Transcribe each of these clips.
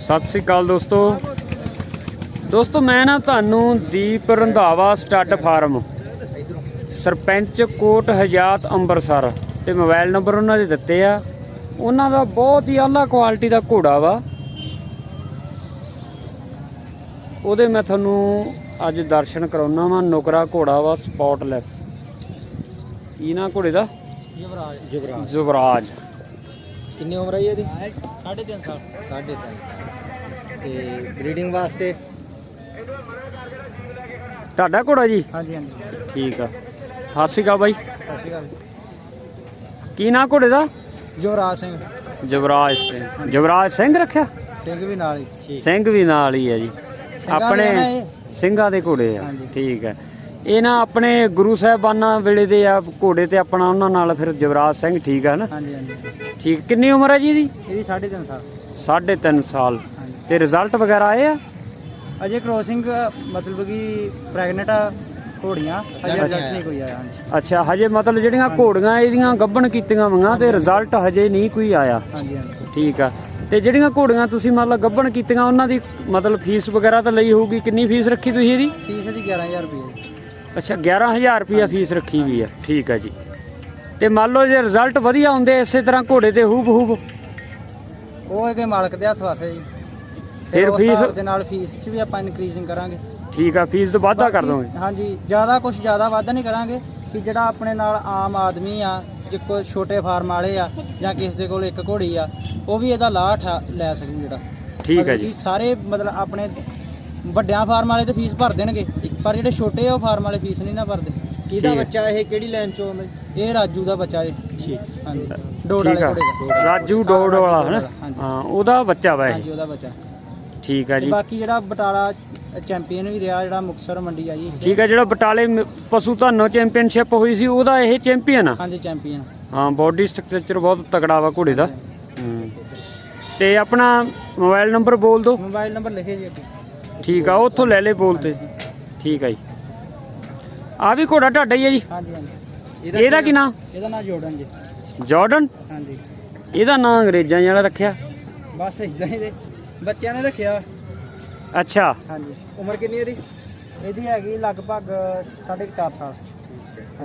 ਸਤਿ ਸ੍ਰੀ ਅਕਾਲ ਦੋਸਤੋ। ਦੋਸਤੋ ਮੈਂ ਨਾ ਤੁਹਾਨੂੰ ਦੀਪ ਰੰਧਾਵਾ ਸਟੱਡ ਫਾਰਮ ਸਰਪੰਚ ਕੋਟ ਹਜਾਤ ਅੰਮ੍ਰਿਤਸਰ ਤੇ ਮੋਬਾਈਲ ਨੰਬਰ ਉਹਨਾਂ ਦੇ ਦਿੱਤੇ ਆ। ਉਹਨਾਂ ਦਾ ਬਹੁਤ ਹੀ ਆਲਾ ਕੁਆਲਿਟੀ ਦਾ ਘੋੜਾ ਵਾ। ਉਹਦੇ ਮੈਂ ਤੁਹਾਨੂੰ ਅੱਜ ਦਰਸ਼ਨ ਕਰਾਉਣਾ ਵਾ ਨੁਕਰਾ ਘੋੜਾ ਵਾ ਸਪੌਟਲੈਸ। ਕੀ ਨਾ ਘੋੜੇ ਦਾ? ਯੁਵਰਾਜ ਯੁਵਰਾਜ। ਯੁਵਰਾਜ। ਕਿੰਨੀ ਉਮਰ ਹੈ ਜੀ ਇਹਦੀ? 3.5 ਸਾਲ। 3.5 ਤੇ ਬਰੀਡਿੰਗ ਵਾਸਤੇ? ਤੁਹਾਡਾ ਘੋੜਾ ਜੀ? ਹਾਂਜੀ ਹਾਂਜੀ। ਠੀਕ ਆ। ਸਤਿ ਸ਼੍ਰੀ ਅਕਾਲ ਬਾਈ। ਸਤਿ ਸ਼੍ਰੀ ਅਕਾਲ। ਕੀ ਨਾਂ ਘੋੜੇ ਦਾ? ਯੁਵਰਾਜ ਸਿੰਘ। ਜਵਰਾਜ ਸਿੰਘ। ਜਵਰਾਜ ਸਿੰਘ ਰੱਖਿਆ? ਸਿੰਘ ਵੀ ਨਾਲ ਹੀ। ਠੀਕ ਸਿੰਘ ਵੀ ਨਾਲ ਹੀ ਹੈ ਜੀ। ਆਪਣੇ? ਸਿੰਘਾਂ ਦੇ ਘੋੜੇ ਆ। ਠੀਕ ਹੈ। ਇਹ ਨਾ ਆਪਣੇ ਗੁਰੂ ਸਾਹਿਬਾਨਾਂ ਵੇਲੇ ਦੇ ਆ ਘੋੜੇ ਤੇ ਆਪਣਾ ਉਹਨਾਂ ਨਾਲ ਫਿਰ ਜਵਰਾਜ ਸਿੰਘ ਠੀਕ ਆ ਨਾ? ਹਾਂਜੀ ਹਾਂਜੀ। ਠੀਕ ਕਿੰਨੀ ਉਮਰ ਹੈ ਜੀ ਇਹਦੀ? ਇਹਦੀ 3.5 ਸਾਲ। 3.5 ਸਾਲ। ਤੇ ਰਿਜ਼ਲਟ ਵਗੈਰਾ ਆਏ ਆ? ਅਜੇ ਕ੍ਰੋਸਿੰਗ ਮਤਲਬ ਕਿ ਪ੍ਰੈਗਨੈਂਟ ਆ ਘੋੜੀਆਂ ਅਜੇ ਰਿਜ਼ਲਟ ਨਹੀਂ ਕੋਈ ਆਇਆ ਹਾਂਜੀ। ਅੱਛਾ ਹਜੇ ਮਤਲਬ ਜਿਹੜੀਆਂ ਘੋੜੀਆਂ ਇਹਦੀਆਂ ਗੱਭਣ ਕੀਤੀਆਂ ਵੰਗਾਂ ਤੇ ਰਿਜ਼ਲਟ ਹਜੇ ਨਹੀਂ ਕੋਈ ਆਇਆ। ਹਾਂਜੀ ਹਾਂਜੀ। ਠੀਕ ਆ। ਤੇ ਜਿਹੜੀਆਂ ਘੋੜੀਆਂ ਤੁਸੀਂ ਮਤਲਬ ਗੱਭਣ ਕੀਤੀਆਂ ਉਹਨਾਂ ਦੀ ਮਤਲਬ ਫੀਸ ਵਗੈਰਾ ਤਾਂ ਲਈ ਹੋਊਗੀ? ਕਿੰਨੀ ਫੀਸ ਰੱਖੀ ਤੁਸੀਂ ਇਹਦੀ? ਫੀਸ ਇਹਦੀ 11000 ਰੁਪਏ। ਅੱਛਾ 11000 ਰੁਪਿਆ ਫੀਸ ਰੱਖੀ ਵੀ ਆ। ਠੀਕ ਆ ਜੀ। ਤੇ ਮੰਨ ਲਓ ਜੇ ਰਿਜ਼ਲਟ ਵਧੀਆ ਹੁੰਦੇ ਇਸੇ ਤਰ੍ਹਾਂ ਘੋੜੇ ਤੇ ਹੂਬ ਹੂਬ। ਉਹ ਹੈਗੇ ਮਾਲਕ ਦੇ ਹੱਥ ਵਾਸੇ ਜੀ। ਫਿਰ ਉਸ ਫੀਸ- ਹਿਸਾਬ ਦੇ ਨਾਲ ਫੀਸ 'ਚ ਵੀ ਆਪਾਂ ਇਨਕਰੀਜ਼ਿੰਗ ਕਰਾਂਗੇ। ਠੀਕ ਆ ਫੀਸ ਤਾਂ ਵਾਧਾ ਕਰ ਦੋਗੇ। ਹਾਂਜੀ ਜ਼ਿਆਦਾ ਕੁਝ ਜ਼ਿਆਦਾ ਵਾਧਾ ਨਹੀਂ ਕਰਾਂਗੇ ਕਿ ਜਿਹੜਾ ਆਪਣੇ ਨਾਲ ਆਮ ਆਦਮੀ ਆ ਜੇ ਕੋਈ ਛੋਟੇ ਫਾਰਮ ਵਾਲੇ ਆ ਜਾਂ ਕਿਸੇ ਦੇ ਕੋਲ ਇੱਕ ਘੋੜੀ ਆ ਉਹ ਵੀ ਇਹਦਾ ਲਾਹ ਠਾ- ਲੈ ਸਕੂ ਜਿਹੜਾ। ਠੀਕ ਹੈ ਮਤਲਬ ਜੀ। ਕਿ ਸਾਰੇ ਮਤਲਬ ਆਪਣੇ ਵੱਡਿਆਂ ਫਾਰਮ ਵਾਲੇ ਤੇ ਫੀਸ ਭਰ ਦੇਣਗੇ। ਪਰ ਜਿਹੜੇ ਛੋਟੇ ਆ ਉਹ ਫਾਰਮ ਵਾਲੇ ਫੀਸ ਨਹੀਂ ਨਾ ਭਰਦੇ। ਕਿਹਦਾ ਬੱਚਾ ਇਹ? ਕਿਹੜੀ ਲਾਈਨ ਚੋਂ ਇਹ ਰਾਜੂ ਦਾ ਬੱਚਾ ਇਹ। ਠੀਕ। ਹਾਂਜੀ। ਡੋਡ ਵਾਲੇ ਠੀਕ ਆ। ਘੋੜੇ ਦਾ। ਰਾਜੂ ਡੋੜ ਵਾਲਾ ਹੈ ਨਾ ਹਾਂਜੀ। ਹਾਂ ਉਹਦਾ ਬੱਚਾ ਵਾ ਇਹ। ਹਾਂਜੀ ਉਹਦਾ ਬੱਚਾ। ਠੀਕ ਆ ਤੇ ਜੀ। ਬਾਕੀ ਜਿਹੜਾ ਬਟਾਲਾ ਚੈਂਪੀਅਨ ਵੀ ਰਿਹਾ ਜਿਹੜਾ ਮੁਕਤਸਰ ਮੰਡੀ ਆ ਜੀ। ਠੀਕ ਆ ਜਿਹੜਾ ਬਟਾਲੇ ਮ- ਪਸ਼ੂ ਧਾਨੋ ਚੈਂਪੀਅਨਸ਼ਿਪ ਹੋਈ ਸੀ ਉਹਦਾ ਇਹ ਚੈਂਪੀਅਨ ਆ? ਹਾਂਜੀ ਚੈਂਪੀਅਨ। ਹਾਂ ਬਾਡੀ ਸਟਰਕਚਰ ਬਹੁਤ ਤਕੜਾ ਵਾ ਘੋੜੇ ਦਾ। ਹੂੰ। ਤੇ ਆਪਣਾ ਮੋਬਾਈਲ ਨੰਬਰ ਬੋਲ ਦਿਓ। ਮੋਬਾਈਲ ਨੰਬਰ ਲਿਖੇ ਜੀ ਅੱਗੇ। ਠੀਕ ਆ ਉੱਥੋਂ ਲੈ ਲੈ ਬੋਲ ਤੇ। ਠੀਕ ਆ ਜੀ। ਆ ਵੀ ਘੋੜਾ ਤੁਹਾਡਾ ਹੀ ਹੈ ਜੀ। ਹਾਂਜੀ ਹਾਂਜੀ। ਇਹਦਾ ਕੀ ਨਾਂ ਇਹਦਾ ਨਾਮ ਜੋੜਨ ਜੀ। ਜਾਰਡਨ? ਹਾਂਜੀ। ਇਹਦਾ ਨਾਂ ਅੰਗਰੇਜ਼ਾਂ ਜਿਹੜਾ ਰੱਖਿਆ? ਬਸ ਇਦਾਂ ਹੀ ਦੇ। ਬੱਚਿਆਂ ਨੇ ਰੱਖਿਆ। ਅੱਛਾ। ਹਾਂਜੀ। ਉਮਰ ਕਿੰਨੀ ਇਹਦੀ? ਇਹਦੀ ਹੈਗੀ ਲਗਭਗ 4.5 ਸਾਲ।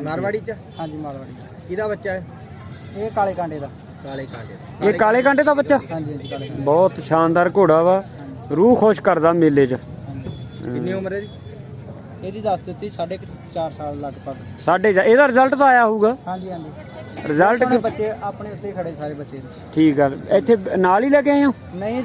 ਮਾਰਵਾੜੀ ਚ? ਹਾਂਜੀ ਮਾਲਵਾੜੀ ਕਿਹਦਾ ਬੱਚਾ ਹੈ? ਇਹ ਕਾਲੇ ਕਾਂਡੇ ਦਾ। ਕਾਲੇ ਕਾਂਡੇ। ਇਹ ਕਾਲੇ ਕਾਂਟੇ ਦਾ ਬੱਚਾ? ਹਾਂਜੀ ਹਾਂਜੀ ਕਾਲੇ ਕਾਂਡੇ ਬਹੁਤ ਸ਼ਾਨਦਾਰ ਘੋੜਾ ਵਾ। ਰੂਹ ਖੁਸ਼ ਕਰਦਾ ਮੇਲੇ 'ਚ। ਕਿੰਨੀ ਉਮਰ ਹੈ ਇਹਦੀ? ਇਹਦੀ ਦੱਸ ਦਿੱਤੀ 4.5 ਸਾਲ ਲਗਭਗ। ਸਾਡੇ ਜਾ- ਇਹਦਾ ਰਿਜ਼ਲਟ ਤਾਂ ਆਇਆ ਹੋਊਗਾ? ਹਾਂਜੀ ਹਾਂਜੀ। ਰਿਜ਼ਲਟ ਸਾਰੇ ਬੱਚੇ ਆਪਣੇ ਉੱਤੇ ਹੀ ਖੜੇ ਸਾਰੇ ਬੱਚੇ। ਠੀਕ ਆ। ਇੱਥੇ ਨਾਲ ਹੀ ਲੈ ਕੇ ਆਏ ਹੋ? ਨਹੀਂ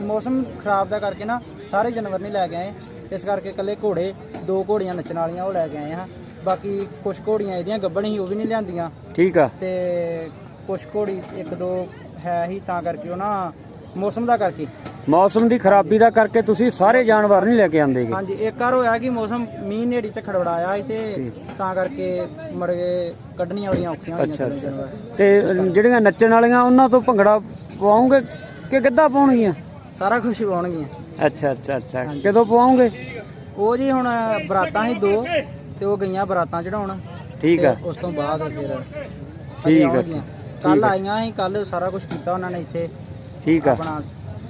ਮੌਸਮ ਖਰਾਬ ਦਾ ਕਰਕੇ ਨਾ ਸਾਰੇ ਜਾਨਵਰ ਨਹੀਂ ਲੈ ਕੇ ਆਏ। ਇਸ ਕਰਕੇ ਇਕੱਲੇ ਘੋੜੇ ਦੋ ਘੋੜੀਆਂ ਨੱਚਣ ਵਾਲੀਆਂ ਉਹ ਲੈ ਕੇ ਆਏ ਹਾਂ ਬਾਕੀ ਕੁਝ ਘੋੜੀਆਂ ਇਹਦੀਆਂ ਗੱਭਣ ਸੀ ਉਹ ਵੀ ਨਹੀਂ ਲਿਆਂਦੀਆਂ। ਠੀਕ ਆ। ਤੇ ਕੁਝ ਘੋੜੀ ਇੱਕ ਦੋ ਹੈ ਹੀ ਤਾਂ ਕਰਕੇ ਉਹ ਨਾ ਮੌਸਮ ਦਾ ਕਰਕੇ। ਮੌਸਮ ਦੀ ਖਰਾਬੀ ਦਾ ਕਰਕੇ ਤੁਸੀਂ ਸਾਰੇ ਜਾਨਵਰ ਨਹੀਂ ਲੈ ਕੇ ਆਂਦੇਗੇ ਹਾਂਜੀ ਇੱਕ ਵਾਰ ਹੋਇਆ ਕਿ ਮੌਸਮ ਮੀਂਹ ਨੇੜੀ ਚ ਖੜਵੜਾਇਆ ਸੀ ਤੇ ਤਾਂ ਕਰਕੇ ਮੜੇ ਕੱਢਣੀਆਂ ਵਾਲੀਆਂ ਔਖੀਆਂ ਅੱਛਾ, ਅੱਛਾ। ਤੇ ਜਿਹੜੀਆਂ ਨੱਚਣ ਵਾਲੀਆਂ ਉਹਨਾਂ ਤੋਂ ਭੰਗੜਾ ਪਵਾਉਂਗੇ ਕਿ ਕਿੱਦਾਂ ਪਾਉਣਗੀਆਂ? ਸਾਰਾ ਕੁਝ ਪਾਉਣਗੀਆਂ। ਅੱਛਾ ਅੱਛਾ ਅੱਛਾ। ਕਦੋਂ ਪਵਾਉਂਗੇ ਉਹ ਜੀ ਹੁਣ ਬਰਾਤਾਂ ਸੀ ਦੋ ਤੇ ਉਹ ਗਈਆਂ ਬਰਾਤਾਂ ਚੜਾਉਣ। ਠੀਕ ਆ। ਉਸ ਤੋਂ ਬਾਅਦ ਫਿਰ ਠੀਕ ਆ, ਕੱਲ ਆਈਆਂ ਸੀ ਕੱਲ ਸਾਰਾ ਕੁਝ ਕੀਤਾ ਉਹਨਾਂ ਨੇ ਇੱਥੇ। ਠੀਕ ਆ। ਆਪਣਾ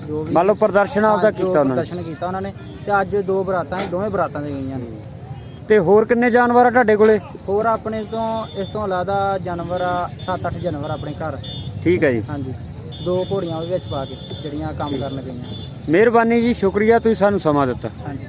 ਜੋ ਵੀ ਮੰਨ ਲਓ ਪ੍ਰਦਰਸ਼ਨ ਆਪਦਾ ਜੋ ਕੀਤਾ ਉਹਨਾਂ ਨੇ। ਪ੍ਰਦਰਸ਼ਨ ਕੀਤਾ ਉਹਨਾਂ ਨੇ ਤੇ ਅੱਜ ਦੋ ਬਰਾਤਾਂ ਦੋਵੇਂ ਬਰਾਤਾਂ ਦੇ ਗਈਆਂ ਨੇ। ਤੇ ਹੋਰ ਕਿੰਨੇ ਜਾਨਵਰ ਆ ਤੁਹਾਡੇ ਕੋਲੇ? ਹੋਰ ਆਪਣੇ ਤੋਂ ਇਸ ਤੋਂ ਇਲਾਵਾ ਜਾਨਵਰ ਆ 7-8 ਜਾਨਵਰ ਆਪਣੇ ਘਰ। ਠੀਕ ਹੈ ਜੀ। ਹਾਂਜੀ। ਦੋ ਘੋੜੀਆਂ ਉਹਦੇ ਵਿੱਚ ਪਾ ਕੇ ਜਿਹੜੀਆਂ ਕੰਮ ਕਰਨ ਗਈਆਂ। ਮਿਹਰਬਾਨੀ ਜੀ ਸ਼ੁਕਰੀਆ ਤੁਸੀਂ ਸਾਨੂੰ ਸਮਾਂ ਦਿੱਤਾ। ਹਾਂਜੀ।